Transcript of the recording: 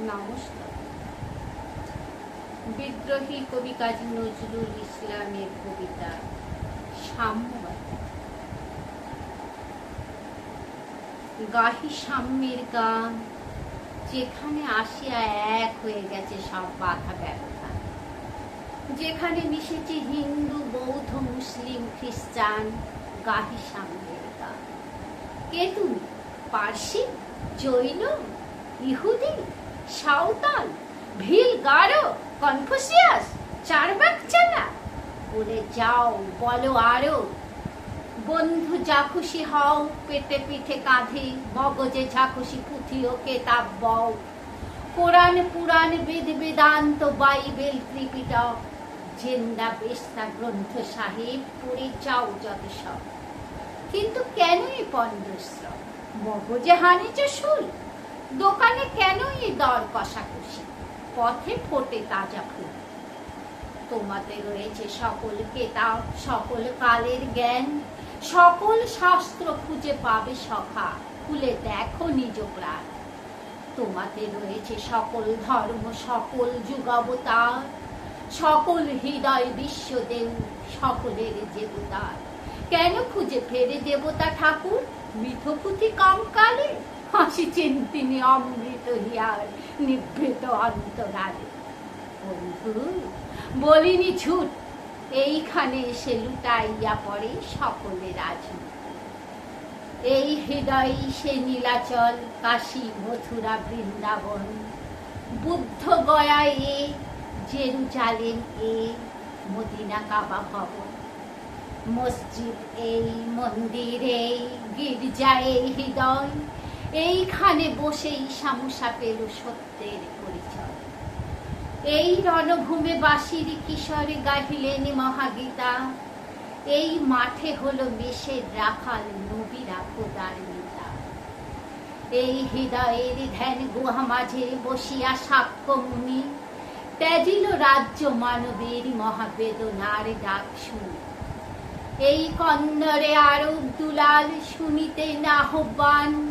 নমস্কার। বিদ্রোহী কবি কাজী নজরুল ইসলামের কবিতা সাম্যবাদী। গাহি সাম্যের গান, যেখানে আসিয়া এক হয়ে গেছে সব বাধা ব্যবধান। যেখানে মিশেছে হিন্দু, বৌদ্ধ, মুসলিম, খ্রিস্টান, গাহি সাম্যের গান। কে তুমি? পার্সি? জৈন? ইহুদি? সাঁওতাল, ভিল গারো কনফুসিয়াস, চারবাক চালা বলে যাও, বলো আরও। বন্ধু যা খুশি হও, পেটে পিঠে কাঁধে, মগজে যা খুশি পুঁথি ও কেতাব বও। Quran, Purana Veda Vedanta Bible Tripitaka. Zend Avesta গ্রন্থ সাহেব, পড়ে যাও যত সব। কিন্তু কেন এই পণ্ডশ্রম মগজে হানিছে শুল দোকানে কেন এই দর কষাকষি? পথে ফোটে তাজা ফুল। তোমাতে রয়েছে সকল কেতাব সকল কালের জ্ঞান, সকল শাস্ত্র খুঁজে পাবে সখা, খুলে দেখো নিজ প্রাণ। তোমাতে রয়েছে সকল ধর্ম, সকল যুগাবতার, সকল হৃদয় বিশ্বদেব সকলের দেবতার। কেন খুঁজে ফেরে দেবতা ঠাকুর? মিথপুথি কমকালে হাসিছেন তিনি অমৃত হিয়ার, নিভৃত অন্তরালে। বন্ধু, বলিনি ছুট, এইখানে এসে লুটাইয়া পড়ে সকলের রাজনীতি এই হৃদয় সে নীলাচল, কাশী, মথুরা, বৃন্দাবন। বুদ্ধ গয়া এ, জেরুজালেম এ, মদিনা কাবা ভবন। মসজিদ এই, মন্দির এই, গির্জা এই হৃদয় এইখানে বসেই সামুসা পেল সত্যের পরিচয়। এই রণভূমে বাসির কিশোরে গাহিলেন মহাগীতা। এই মাঠে হলো মেষের রাখাল নবীরা খোদার নেতা। এই হৃদয়ের ধ্যান গুহা মাঝে বসিয়া সাক্ষ্য মুনি। ত্যাজিল রাজ্য মানবের মহাবেদনার ডাক শুনি। এই কন্নরে আরব দুলাল শুনিতেন আহ্বান